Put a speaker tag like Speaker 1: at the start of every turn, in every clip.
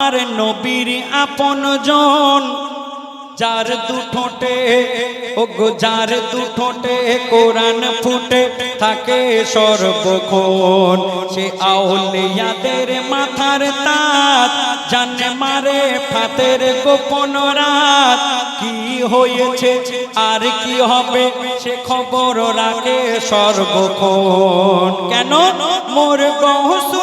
Speaker 1: আর নবীর আপন জন, যার দুঠোঁটে ও গো, যার দুঠোঁটে কোরআন ফুটে থাকে সর্বক্ষণ। সে আউলিয়াদের মাথার তাত জানে মারে ফাতের গোপন রাত। কি হয়েছে, আর কি হবে, সে খবর রাখে সর্বক্ষণ। কেন? মোর গহসুল্লা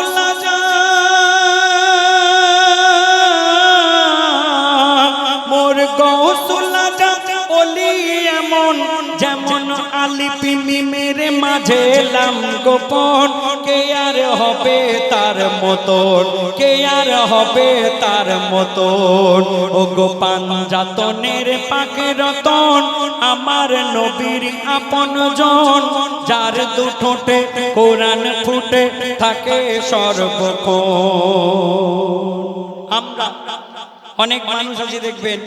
Speaker 1: আলিপি মাঝে লাম গোপন। কে আর হবে তার মতন? কে আর হবে তার মতন? ও গোপান যাতনের পাকে রতন, আমার নবীর আপন জন। যার দুঠোঁটে কোরআন ফুটে থাকে সর্বক্ষণ। আমরা অনেক মানুষ আছে দেখবেন,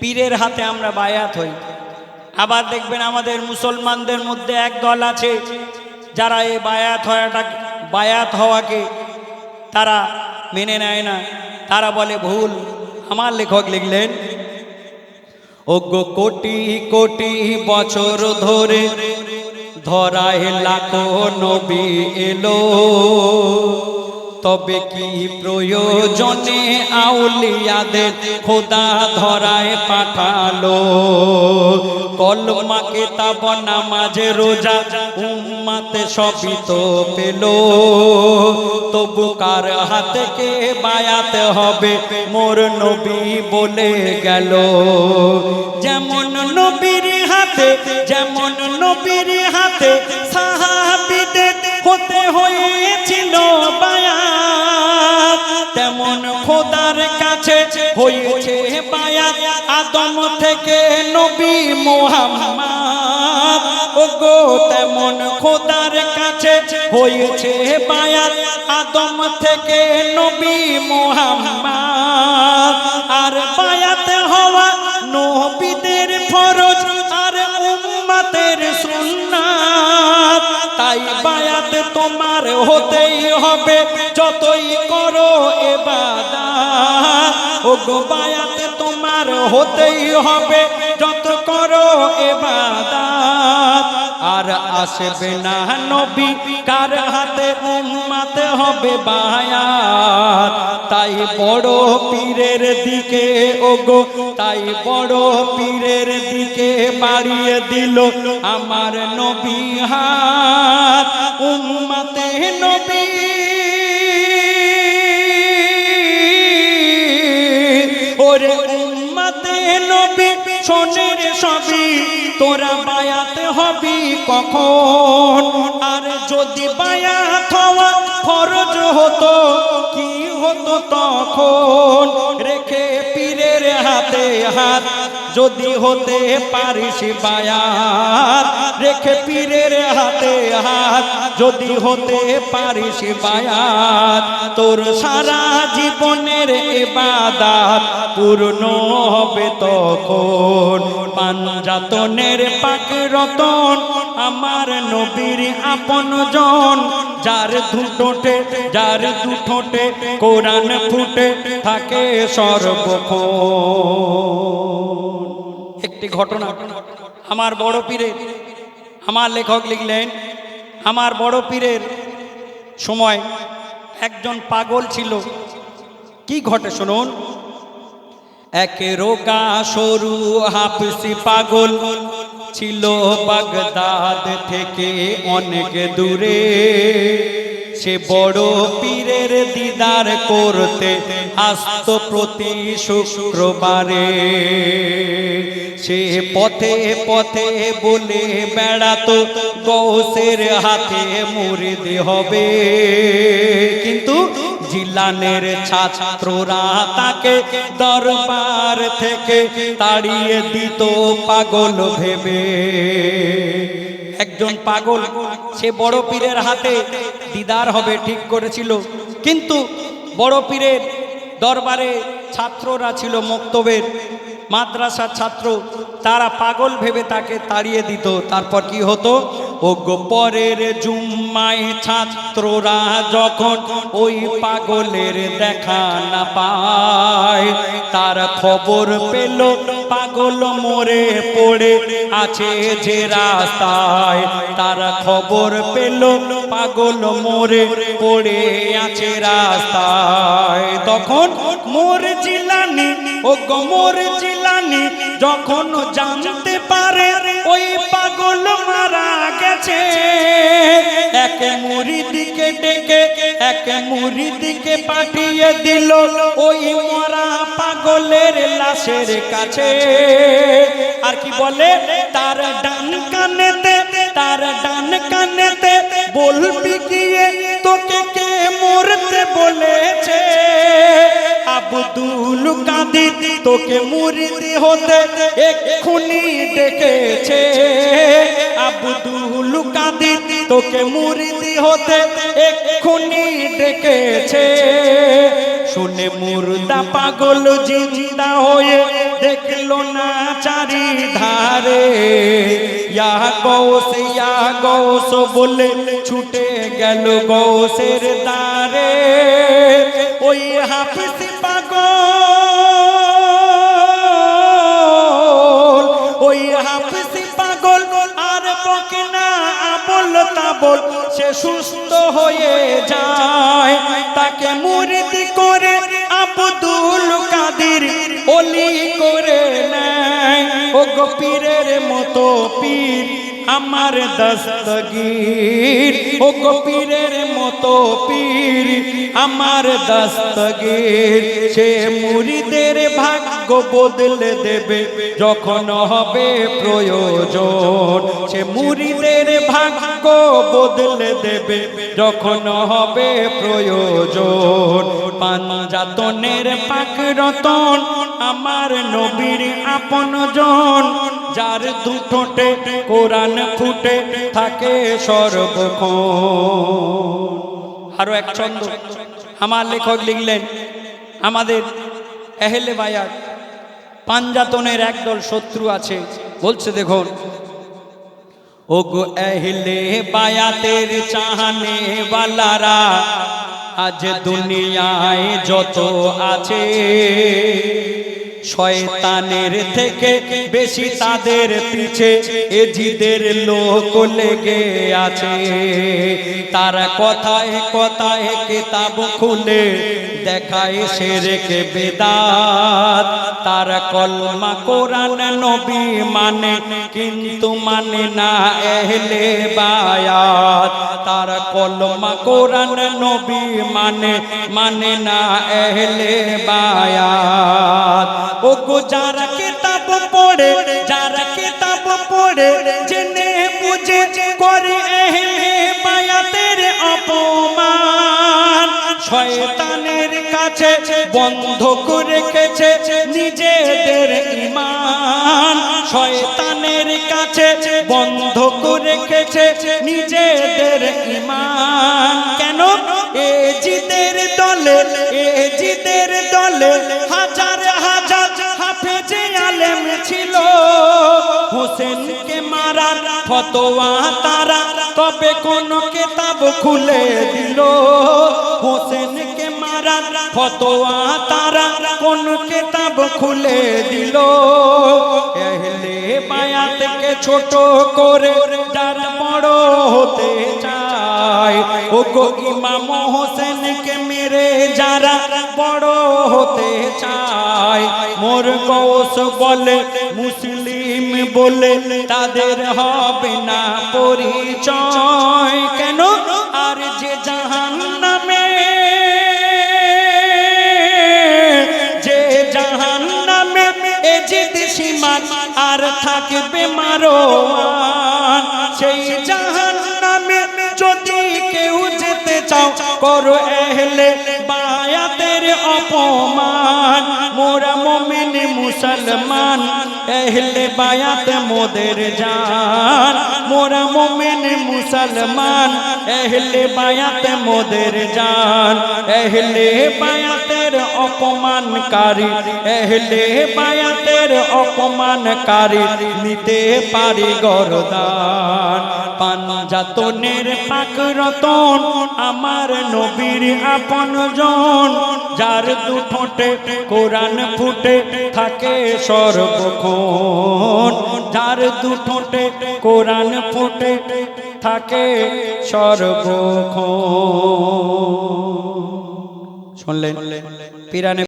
Speaker 1: পীরের হাতে আমরা বায়াত হই। আবার দেখবেন আমাদের মুসলমানদের মধ্যে এক দল আছে, যারা এই বায়াত হওয়াটা, বায়াত হওয়াকে তারা মেনে নেয় না। তারা বলে, ভুল, আমার লেখক লিখলেন ওগো কোটি কোটি বছর ধরে ধরায় লাখো নবী এলো। তবে কি প্রয়োজনে আউলিয়াদের খোদা ধরায় পাঠালো? কলমাকে তাব নামাজে, রোজা উম্মাতে সবই তো পেল। তবু কার হাতে কে বায়াতে হবে? মোর নবী বলে গেল, যেমন নবীর হাতে, যেমন নবীর হাতে সাহাবিদের হতে হয়েছিল খোদার কাছে হয়েছে বায়াত আদম থেকে নবী মোহাম্মদ। ওগো, তেমন খোদার কাছে হয়েছে বায়াত আদম থেকে নবী মোহাম্মদ। আর বায়াত হওয়া নবীদের ফরজ আর উম্মতের সুন্নাত। তাই বায়াত তোমার হতেই হবে, যতই করো এবাদাত। ও গো তোমার হতেই হবে, যত করো এবাদাত। আর আসবে না নবী, কার হাতে উম্মাতে হবে বায়াত? তাই বড় পীরের দিকে, ওগো, তাই বড় পীরের দিকে বাড়িয়ে দিল আমার নবী হাত। উম্মাতে নবী সবই তোরা বায়াতে হবি কখন? আর যদি বায়াত হওয়া ফরজ হতো, কি হতো তখন? রেখে পীরের হাতে হাত, যদি হতে পারিস বায়াত, রেখে পীরের হাতে হাত, যদি হতে পারিস বায়াত, তোর সারা জীবনের এবাদাত পূর্ণ হবে তখন। পাঞ্জাতনের পাকে রতন, আমার নবীর আপন জন। যার দুটোটে, যার দুঠোঁটে কোরআন ফুটে থাকে সর্বক্ষণ। একটি ঘটনা, আমার বড় পীরের, আমার লেখক লিখলেন, আমার বড় পীরের সময় একজন পাগল ছিল। কি ঘটে শুনুন? এক রোগা সরু হাফসি পাগল ছিল বাগদাদ থেকে অনেক দূরে। সে বড় পীরের দিদার করতে আসত প্রতি শুক্রবারে। সে পথে পথে বলে, বেড়াতো গৌসের হাতে মুরিদ হবে। কিন্তু জিলানের ছাত্ররা তাকে দরবার থেকে তাড়িয়ে দিত পাগল ভেবে। একজন পাগল, সে বড় পীরের হাতে দিদার হবে ঠিক করেছিল। কিন্তু বড় পীরের দরবারে ছাত্ররা ছিল মক্তবের, মাদ্রাসার ছাত্র, তারা পাগল ভেবে তাকে তাড়িয়ে দিত। তারপর কি হতো? ও গো পরের জুম্মায় ছাত্ররা যখন ওই পাগলের দেখা না পায়, তার খবর পেল, পাগল মরে পড়ে আছে যে রাস্তায়। তার খবর পেল, পাগল মরে পড়ে আছে রাস্তায়। তখন মোর জিলানি ও মোর জিলানি যখন জানতে গেছে এক মুরিদিকে ডেকে, এক মুরিদিকে পাঠিয়ে দিল। ওই মরা পাগলের লাশের কাছে। আর কি বলে? তার ডান কানেতে, তার ডান কানেতে বলবি গিয়ে, তোকে কে মরতে বলেছে? আব্দুল কাদির তোকে হতে এক্ষুনি ডেকেছে। আব্দুল কাদির তোকে হতে এক্ষুনি ডেকেছে। শুনে মুর্দা পাগল জিন্দা হয়ে দেখল না চারি ধারে ইয়া গৌস ইয়া গৌস বলে ছুটে গেল গৌসের দ্বারে। ওই হাফিজ সে সুস্থ হয়ে যায়, তাকে মুরিদি করে আব্দুল কাদির ওলি করে নেয়। ও গোপীরের মতো পীর আমার দস্তগীর। ও গো পীরের মতো পীর, আমার দস্তগীর। সে মুরিদের ভাগ্য বদলে দেবে যখন হবে প্রয়োজন। সে মুরিদের ভাগ্য বদলে দেবে যখন হবে প্রয়োজন। পাঞ্জাতনের পাক রতন, আমার নবীর আপন জন যার দুঠোঁটে কোরআন ফুটে থাকে সর্বক্ষণ। আরও এক ছন্দ। আমার লেখক লিখলেন, আমাদের এহেলে বায়াত, পাঞ্জাতনের একদল শত্রু আছে। বলছে, দেখুন ও গো এহলে বায়াতের চাহানে বালারা, আজ দুনিয়ায় যত আছে। শয়তানের থেকে বেশি তাদের পিছে এজিদের লোক লেগে আছে। তারা কথায় কথায় কেতাব খুলে দেখায় সেরেকে বেদাত। তার কলমা কোরআন নবী মানে কিন্তু মানে না এহলে বায়াত। তার কলমা কোরআন নবী মানে মানে না এহলে বায়াত। যারা কিতাব পড়ে যারা কিতাব পড়ে জেনে বুঝে করে এহলে বায়াতের অপমান শয়তানের কাছে বন্ধ রেখেছে নিজেদের ইমান শয়তানের কাছে বন্ধ রেখেছে নিজেদের ইমান কেন ফতোয়া তারা, তবে কোন কেতাব খুলে দিল। হোসেনকে মারার ফতোয়া তারা, কোন কেতাব খুলে দিল। এহলে বায়াতকে ছোট করে যারা বড় হতে চায় ও গো ইমাম হোসেনকে মেরে যারা বড় হতে চায়। মোর কৌশ বলে, মুসলিম বলে, তাদের হবে না পরিচয়। কেন? আর যে জাহান নামে যে জাহান নামে এ জিদ সীমান আর থাকবে মারোয়ান, সেই জাহান নামে যদি কেউ যেতে চাও, করো এহলে বায়াতের অপমান। মোরা মুসলমান এহলে বায়াত মোদের জান। মোরা মোমেন মুসলমান এহলে বায়াত মোদের জান। এহলে বায়াতের অপমানকারী। এহলে বায়াতের অপমানকারী নিতে পারি গরদান। পাঞ্জাতনের পাক রতন, আমার নবীর আপন জন। যার দুঠোঁটে কোরআন ফুটে থাকে সর্বক্ষণ। যার দুঠোঁটে কোরআন ফুটে থাকে সর্বক্ষণ। শুনলেন? Pirane